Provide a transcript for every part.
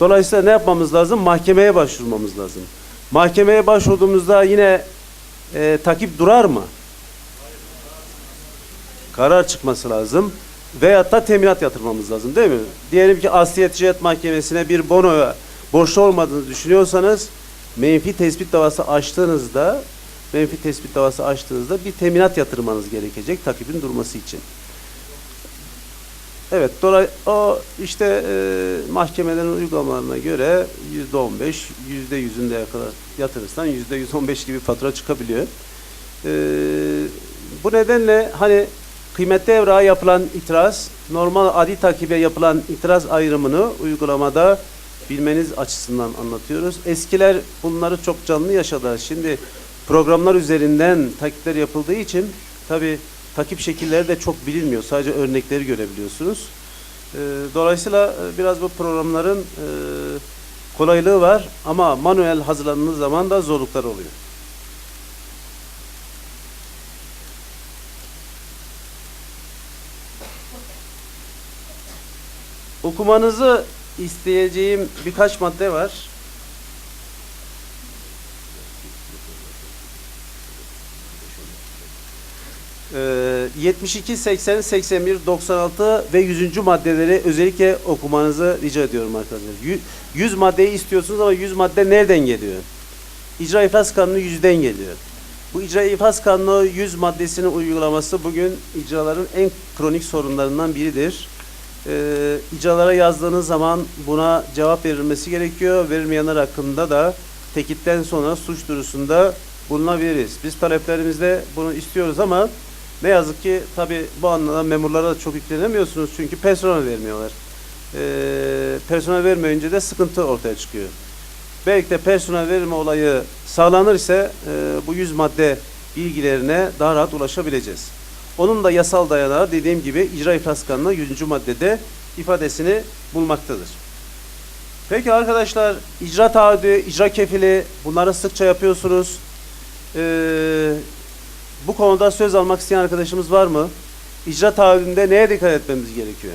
Dolayısıyla ne yapmamız lazım? Mahkemeye başvurmamız lazım. Mahkemeye başvurduğumuzda yine e, takip durar mı? Karar çıkması lazım. Veyahut da teminat yatırmamız lazım değil mi? Diyelim ki Asliye Ticaret Mahkemesi'ne bir bonoya borçlu olmadığını düşünüyorsanız menfi tespit davası açtığınızda menfi tespit davası açtığınızda bir teminat yatırmanız gerekecek takibin durması için. Evet, dolay o işte e, mahkemelerin uygulamalarına göre yüzde on beş, yüzde yüzünde kadar yatırırsan yüzde yüz on beş gibi fatura çıkabiliyor. E, bu nedenle hani kıymetli evrağa yapılan itiraz, normal adi takibe yapılan itiraz ayrımını uygulamada bilmeniz açısından anlatıyoruz. Eskiler bunları çok canlı yaşadılar. Şimdi programlar üzerinden takipler yapıldığı için tabi takip şekilleri de çok bilinmiyor. Sadece örnekleri görebiliyorsunuz. Ee, dolayısıyla e, biraz bu programların e, kolaylığı var ama manuel hazırlandığı zaman da zorluklar oluyor. Okumanızı isteyeceğim birkaç madde var. 72, 80, 81, 96 ve 100. maddeleri özellikle okumanızı rica ediyorum arkadaşlar. Yü- 100 maddeyi istiyorsunuz ama 100 madde nereden geliyor? İcra İflas Kanunu 100'den geliyor. Bu İcra İflas Kanunu 100 maddesinin uygulaması bugün icraların en kronik sorunlarından biridir. Ee, icralara yazdığınız zaman buna cevap verilmesi gerekiyor. Verilmeyenler hakkında da tekitten sonra suç duyurusunda bulunabiliriz. Biz taleplerimizde bunu istiyoruz ama ne yazık ki tabi bu anlamda memurlara da çok yüklenemiyorsunuz çünkü personel vermiyorlar. Ee, personel vermeyince de sıkıntı ortaya çıkıyor. Belki de personel verme olayı sağlanır ise e, bu 100 madde bilgilerine daha rahat ulaşabileceğiz. Onun da yasal dayanağı dediğim gibi icra iflas kanunu 100. maddede ifadesini bulmaktadır. Peki arkadaşlar icra taahhüdü, icra kefili bunları sıkça yapıyorsunuz. Ee, bu konuda söz almak isteyen arkadaşımız var mı? İcra taahhüdünde neye dikkat etmemiz gerekiyor?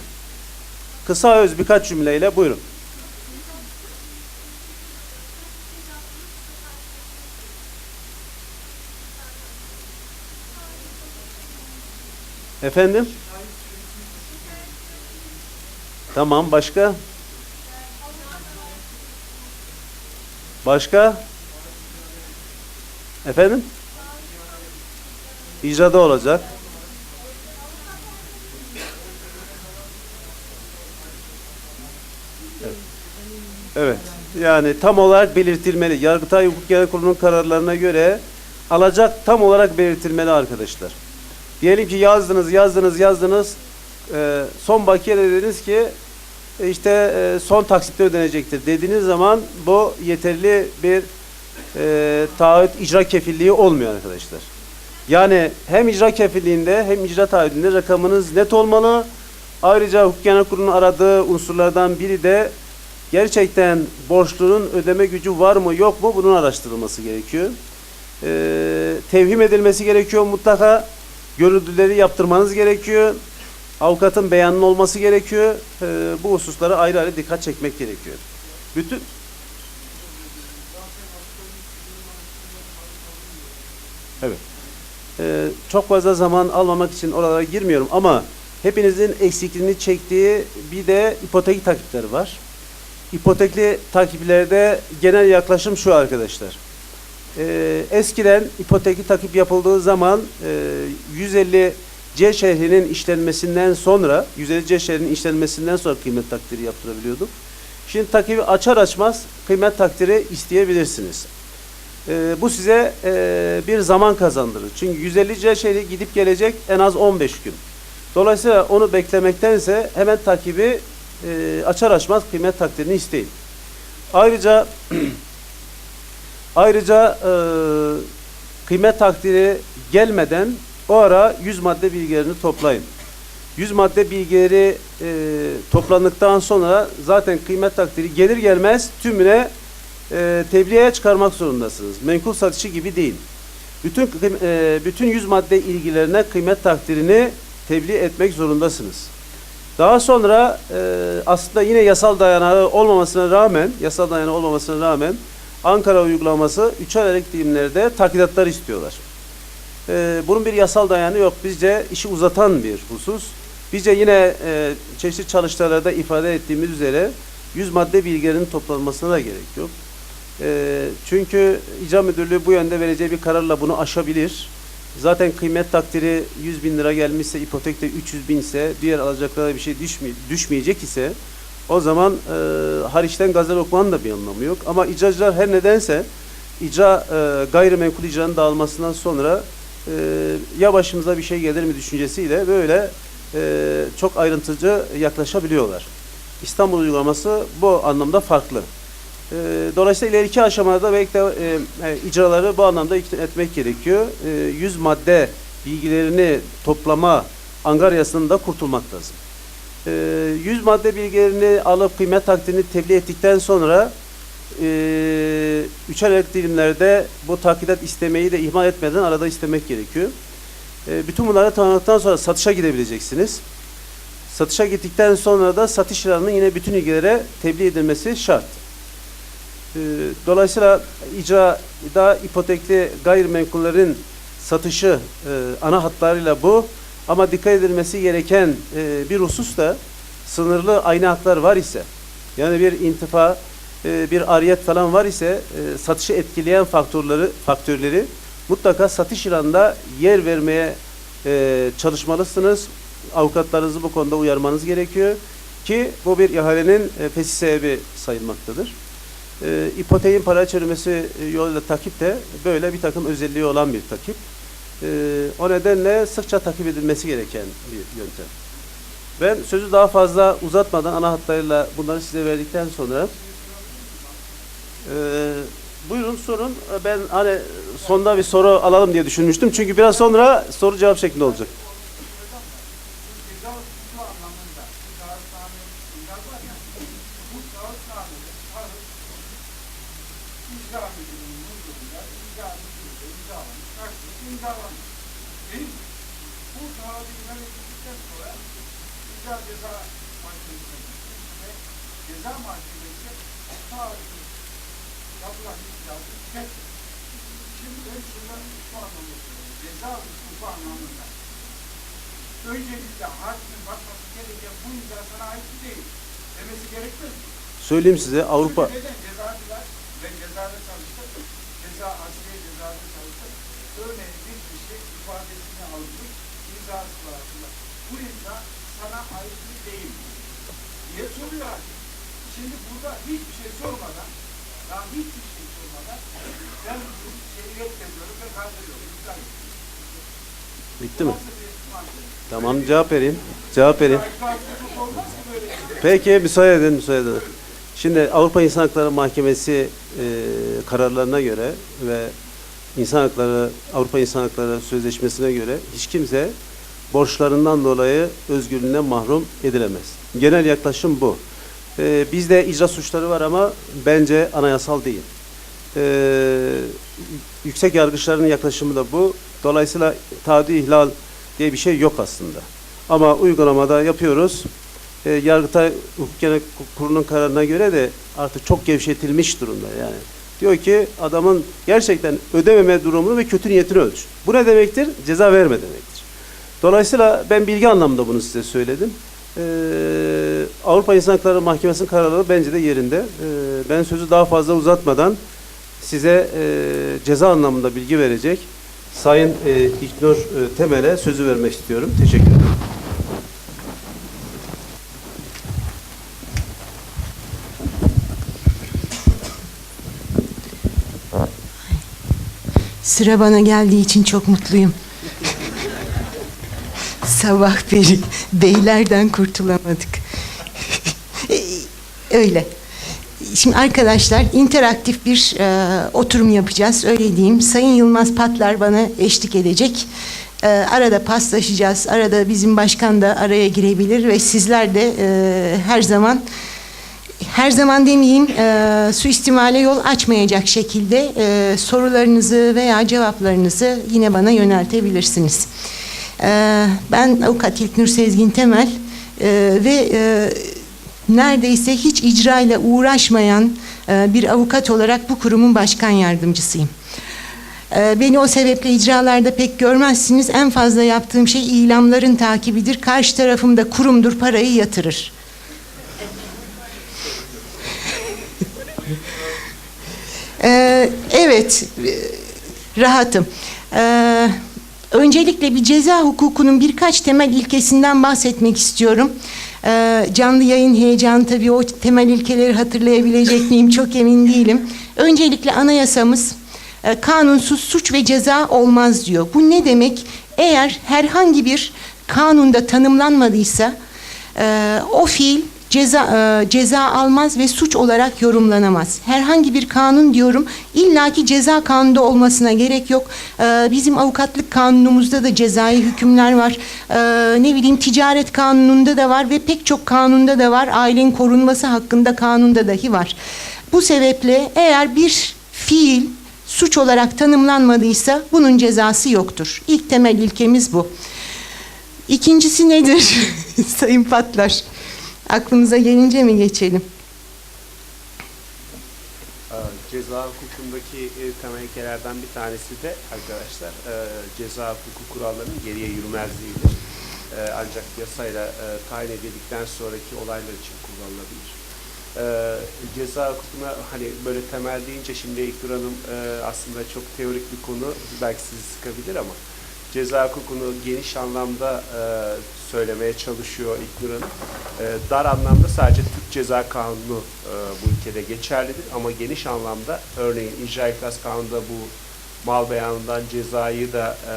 Kısa öz birkaç cümleyle buyurun. Efendim? Tamam başka? Başka? Efendim? İcrada olacak. Evet. Yani tam olarak belirtilmeli. Yargıtay Hukuk Genel Kurulu'nun kararlarına göre alacak tam olarak belirtilmeli arkadaşlar. Diyelim ki yazdınız, yazdınız, yazdınız. Ee, son bakiye de dediniz ki e, işte e, son taksitte ödenecektir dediğiniz zaman bu yeterli bir e, taahhüt icra kefilliği olmuyor arkadaşlar. Yani hem icra kefilliğinde hem icra taahhüdünde rakamınız net olmalı. Ayrıca hukuk genel kurulunun aradığı unsurlardan biri de gerçekten borçlunun ödeme gücü var mı yok mu bunun araştırılması gerekiyor. Ee, tevhim edilmesi gerekiyor mutlaka. Görüntüleri yaptırmanız gerekiyor. Avukatın beyanının olması gerekiyor. Ee, bu hususlara ayrı ayrı dikkat çekmek gerekiyor. Bütün Evet. Ee, çok fazla zaman almamak için oralara girmiyorum ama hepinizin eksikliğini çektiği bir de ipotek takipleri var. İpotekli takiplerde genel yaklaşım şu arkadaşlar. Ee, eskiden ipotekli takip yapıldığı zaman e, 150 C şehrinin işlenmesinden sonra 150 C şehrinin işlenmesinden sonra kıymet takdiri yaptırabiliyorduk. Şimdi takibi açar açmaz kıymet takdiri isteyebilirsiniz. Ee, bu size e, bir zaman kazandırır. Çünkü 150 C şehri gidip gelecek en az 15 gün. Dolayısıyla onu beklemektense hemen takibi e, açar açmaz kıymet takdirini isteyin. Ayrıca ayrıca e, kıymet takdiri gelmeden o ara 100 madde bilgilerini toplayın. 100 madde bilgileri e, toplandıktan sonra zaten kıymet takdiri gelir gelmez tümüne e, tebliğe çıkarmak zorundasınız. Menkul satışı gibi değil. Bütün e, bütün 100 madde ilgilerine kıymet takdirini tebliğ etmek zorundasınız. Daha sonra e, aslında yine yasal dayanağı olmamasına rağmen, yasal dayanağı olmamasına rağmen Ankara uygulaması üçer aylık dilimlerde takidatlar istiyorlar. E, bunun bir yasal dayanı yok. Bizce işi uzatan bir husus. Bizce yine e, çeşitli çalıştaylarda ifade ettiğimiz üzere 100 madde bilgilerinin toplanmasına da gerek yok. E, çünkü icra müdürlüğü bu yönde vereceği bir kararla bunu aşabilir. Zaten kıymet takdiri 100 bin lira gelmişse, ipotekte 300 bin ise, diğer alacaklara bir şey düşmey düşmeyecek ise o zaman e, hariçten gazel okumanın da bir anlamı yok. Ama icracılar her nedense icra e, gayrimenkul icranın dağılmasından sonra e, ya başımıza bir şey gelir mi düşüncesiyle böyle e, çok ayrıntıcı yaklaşabiliyorlar. İstanbul uygulaması bu anlamda farklı. E, dolayısıyla ileriki aşamada belki de e, icraları bu anlamda etmek gerekiyor. E, 100 madde bilgilerini toplama angaryasından da kurtulmak lazım. E, 100 madde bilgilerini alıp kıymet takdirini tebliğ ettikten sonra e, üçer dilimlerde bu takidat istemeyi de ihmal etmeden arada istemek gerekiyor. E, bütün bunları tamamladıktan sonra satışa gidebileceksiniz. Satışa gittikten sonra da satış ilanının yine bütün ilgilere tebliğ edilmesi şart. E, dolayısıyla icrada ipotekli gayrimenkullerin satışı e, ana hatlarıyla bu. Ama dikkat edilmesi gereken e, bir husus da sınırlı aynı haklar var ise yani bir intifa, e, bir ariyet falan var ise e, satışı etkileyen faktörleri faktörleri mutlaka satış ilanında yer vermeye e, çalışmalısınız. Avukatlarınızı bu konuda uyarmanız gerekiyor ki bu bir ihalenin e, fesih sebebi sayılmaktadır. E, ipoteğin para çevirmesi e, yoluyla takip de böyle bir takım özelliği olan bir takip. E, o nedenle sıkça takip edilmesi gereken bir yöntem. Ben sözü daha fazla uzatmadan ana hatlarıyla bunları size verdikten sonra e, buyurun sorun. Ben hani sonda bir soru alalım diye düşünmüştüm. Çünkü biraz sonra soru cevap şeklinde olacak. ceza hukuku anlamında bu kağıthane imza var ya bu kağıthanede şahıs icra müdürünün huzurunda icra müdürüyle imzalamış, karşılık imzalamış. Benim bu kağıdı ilan edildikten sonra icra ceza mahkemesine gittim ve ceza mahkemesi kağıdı yapılan icrası reddetmiş. Şimdi ben şundan şu anlamda söylüyorum. Ceza hukuku anlamında öncelikle hakimin bakması gereken bu imza sana ait değil demesi gerekmez mi? Söyleyeyim size Avrupa Çünkü neden? Cezacılar, ben cezada çalıştım, ceza, asliye cezada çalıştım. Örneğin bir kişi ifadesini almış, imzası var aslında. Bu imza sana ait değil diye soruyor hakim. Şimdi burada hiçbir şey sormadan, daha hiçbir şey sormadan ben bu şeyi reddediyorum ve kaldırıyorum. İmza ediyorum. Bitti mi? Tamam cevap vereyim. Cevap vereyim. Peki müsaade edin, müsaade edin. Şimdi Avrupa İnsan Hakları Mahkemesi e, kararlarına göre ve İnsan Hakları Avrupa İnsan Hakları Sözleşmesi'ne göre hiç kimse borçlarından dolayı özgürlüğünden mahrum edilemez. Genel yaklaşım bu. E, bizde icra suçları var ama bence anayasal değil. E, yüksek yargıçların yaklaşımı da bu. Dolayısıyla taadi ihlal diye bir şey yok aslında. Ama uygulamada yapıyoruz. E, Yargıtay Hukuk Genel Kurulu'nun kararına göre de artık çok gevşetilmiş durumda yani. Diyor ki adamın gerçekten ödememe durumunu ve kötü niyetini ölç. Bu ne demektir? Ceza verme demektir. Dolayısıyla ben bilgi anlamında bunu size söyledim. Ee, Avrupa İnsan Hakları Mahkemesi'nin kararları bence de yerinde. Ee, ben sözü daha fazla uzatmadan size e, ceza anlamında bilgi verecek Sayın e, İknur e, Temel'e sözü vermek istiyorum. Teşekkür ederim. Sıra bana geldiği için çok mutluyum. Sabah beri beylerden kurtulamadık. Öyle. Şimdi arkadaşlar interaktif bir e, oturum yapacağız. Öyle diyeyim. Sayın Yılmaz Patlar bana eşlik edecek. E, arada paslaşacağız. Arada bizim başkan da araya girebilir ve sizler de e, her zaman her zaman demeyeyim e, suistimale yol açmayacak şekilde e, sorularınızı veya cevaplarınızı yine bana yöneltebilirsiniz. E, ben avukat İlknur Sezgin Temel, e, ve e, neredeyse hiç icra ile uğraşmayan e, bir avukat olarak bu kurumun başkan yardımcısıyım. E, Beni o sebeple icralarda pek görmezsiniz. En fazla yaptığım şey ilamların takibidir. Karşı tarafımda kurumdur parayı yatırır. Ee, evet, e, rahatım. Ee, öncelikle bir ceza hukukunun birkaç temel ilkesinden bahsetmek istiyorum. Ee, canlı yayın heyecanı tabii o temel ilkeleri hatırlayabilecek miyim çok emin değilim. Öncelikle anayasamız e, kanunsuz suç ve ceza olmaz diyor. Bu ne demek? Eğer herhangi bir kanunda tanımlanmadıysa e, o fiil ceza e, ceza almaz ve suç olarak yorumlanamaz. Herhangi bir kanun diyorum illaki ceza kanunda olmasına gerek yok. E, bizim avukatlık kanunumuzda da cezai hükümler var. E, ne bileyim ticaret kanununda da var ve pek çok kanunda da var. Ailenin korunması hakkında kanunda dahi var. Bu sebeple eğer bir fiil suç olarak tanımlanmadıysa bunun cezası yoktur. İlk temel ilkemiz bu. İkincisi nedir? Sayın Patlar. Aklınıza gelince mi geçelim? Ee, Ceza hukukundaki e, temel ilkelerden bir tanesi de arkadaşlar e, ceza hukuku kurallarının geriye yürümezliğidir. E, ancak yasayla e, tayin edildikten sonraki olaylar için kullanılabilir. Ceza hukukuna hani böyle temel deyince şimdi İlknur Hanım aslında çok teorik bir konu belki sizi sıkabilir ama ceza hukukunu geniş anlamda e, söylemeye çalışıyor Hanım. E, dar anlamda sadece Türk Ceza Kanunu e, bu ülkede geçerlidir ama geniş anlamda örneğin İcra İflas Kanunu'nda bu mal beyanından cezayı da e,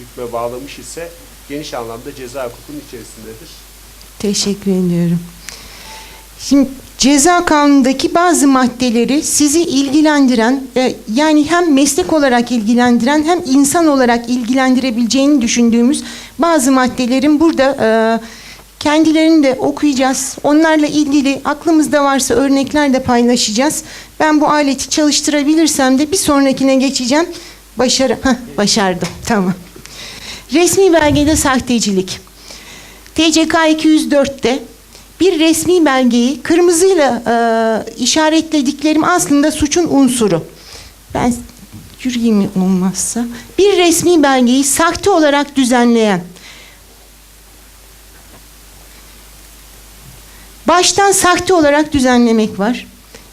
hükme bağlamış ise geniş anlamda ceza hukukunun içerisindedir. Teşekkür ediyorum. Şimdi ceza kanunundaki bazı maddeleri sizi ilgilendiren e, yani hem meslek olarak ilgilendiren hem insan olarak ilgilendirebileceğini düşündüğümüz bazı maddelerin burada e, kendilerini de okuyacağız. Onlarla ilgili aklımızda varsa örnekler de paylaşacağız. Ben bu aleti çalıştırabilirsem de bir sonrakine geçeceğim. Başarı, Heh, başardım. Tamam. Resmi belgede sahtecilik. TCK 204'te bir resmi belgeyi kırmızıyla e, işaretlediklerim aslında suçun unsuru. Ben yürüyeyim olmazsa. Bir resmi belgeyi sahte olarak düzenleyen, baştan sahte olarak düzenlemek var.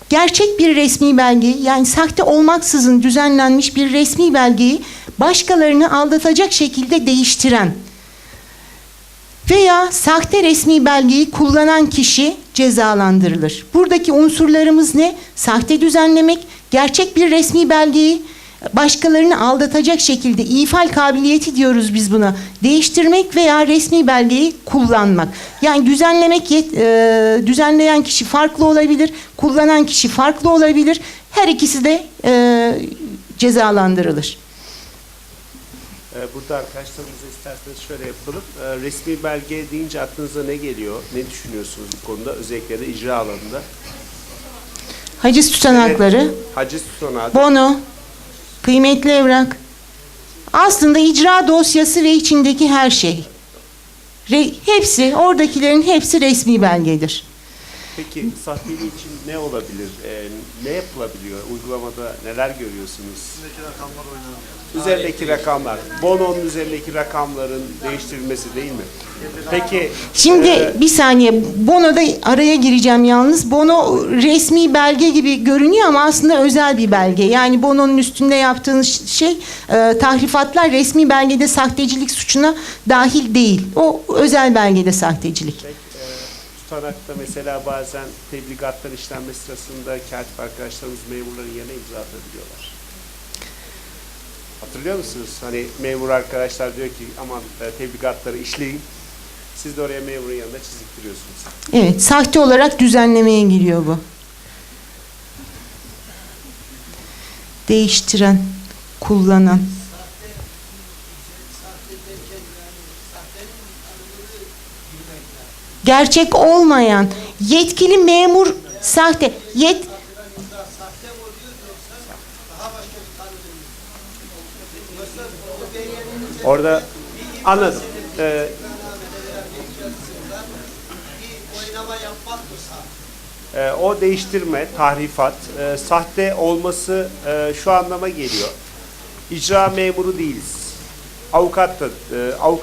Gerçek bir resmi belgeyi yani sahte olmaksızın düzenlenmiş bir resmi belgeyi başkalarını aldatacak şekilde değiştiren veya sahte resmi belgeyi kullanan kişi cezalandırılır. Buradaki unsurlarımız ne? Sahte düzenlemek, gerçek bir resmi belgeyi başkalarını aldatacak şekilde ifal kabiliyeti diyoruz biz buna. Değiştirmek veya resmi belgeyi kullanmak. Yani düzenlemek yet- e, düzenleyen kişi farklı olabilir, kullanan kişi farklı olabilir. Her ikisi de e, cezalandırılır. Ee, Burada arkadaşlarımıza isterseniz şöyle yapalım. Ee, Resmi belge deyince aklınıza ne geliyor? Ne düşünüyorsunuz bu konuda? Özellikle de icra alanında. Haciz tutanakları, Haciz tutanağı. bono, kıymetli evrak. Aslında icra dosyası ve içindeki her şey. Re- hepsi, oradakilerin hepsi resmi belgedir. Peki sahteliği için ne olabilir? Ee, ne yapılabiliyor? Uygulamada neler görüyorsunuz? Üzerindeki rakamlar. Bono'nun üzerindeki rakamların değiştirilmesi değil mi? Peki Şimdi e, bir saniye, Bono'da araya gireceğim yalnız. Bono resmi belge gibi görünüyor ama aslında özel bir belge. Yani Bono'nun üstünde yaptığınız şey, e, tahrifatlar resmi belgede sahtecilik suçuna dahil değil. O özel belgede sahtecilik. Peki, tutanakta mesela bazen tebligatlar işlenmesi sırasında katip arkadaşlarımız memurların yerine imza atabiliyorlar. Hatırlıyor musunuz? Hani memur arkadaşlar diyor ki aman e, tebligatları işleyin. Siz de oraya memurun yanında çiziktiriyorsunuz. Evet, sahte olarak düzenlemeye giriyor bu. Değiştiren, kullanan. gerçek olmayan yetkili memur sahte yet Orada anladım. Ee, e, o değiştirme, tahrifat, e, sahte olması e, şu anlama geliyor. İcra memuru değiliz. Avukat da, e, avukat